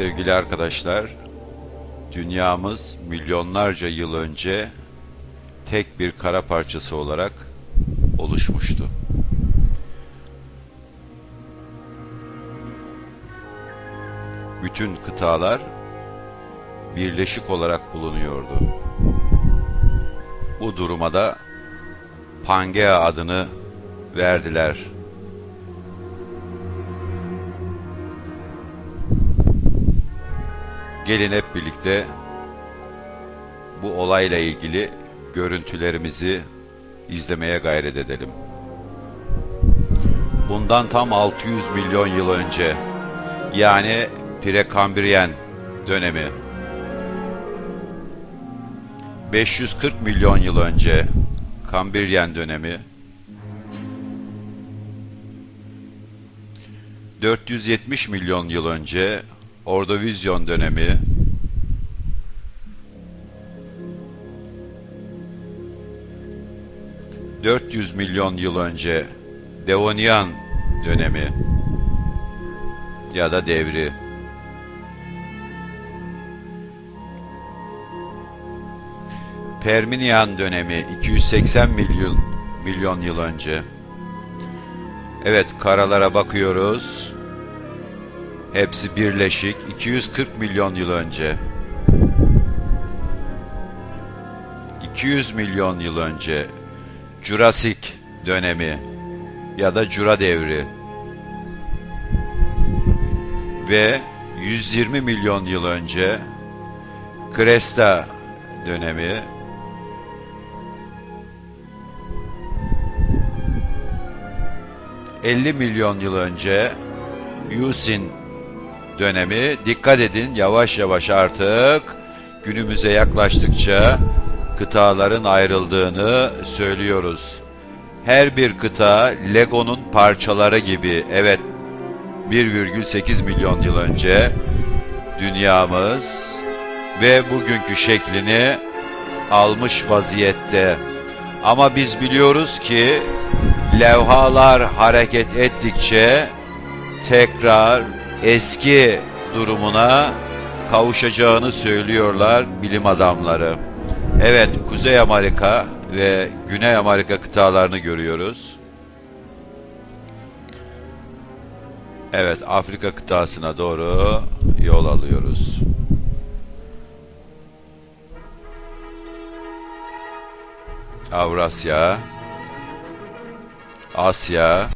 Sevgili arkadaşlar, dünyamız milyonlarca yıl önce tek bir kara parçası olarak oluşmuştu. Bütün kıtalar birleşik olarak bulunuyordu. Bu duruma da Pangea adını verdiler. Gelin hep birlikte bu olayla ilgili görüntülerimizi izlemeye gayret edelim. Bundan tam 600 milyon yıl önce yani Prekambriyen dönemi 540 milyon yıl önce Kambriyen dönemi 470 milyon yıl önce Ordovizyon dönemi. ...400 milyon yıl önce Devonian dönemi ya da devri. Perminian dönemi 280 milyon milyon yıl önce. Evet karalara bakıyoruz Hepsi birleşik 240 milyon yıl önce. 200 milyon yıl önce Jurassic dönemi ya da Jura devri ve 120 milyon yıl önce Kresta dönemi. ...50 milyon yıl önce... ...Yusin dönemi... ...dikkat edin yavaş yavaş artık... ...günümüze yaklaştıkça... ...kıtaların ayrıldığını söylüyoruz. Her bir kıta Lego'nun parçaları gibi... ...evet 1,8 milyon yıl önce... ...dünyamız... ...ve bugünkü şeklini... ...almış vaziyette. Ama biz biliyoruz ki levhalar hareket ettikçe tekrar eski durumuna kavuşacağını söylüyorlar bilim adamları. Evet, Kuzey Amerika ve Güney Amerika kıtalarını görüyoruz. Evet, Afrika kıtasına doğru yol alıyoruz. Avrasya, Asya,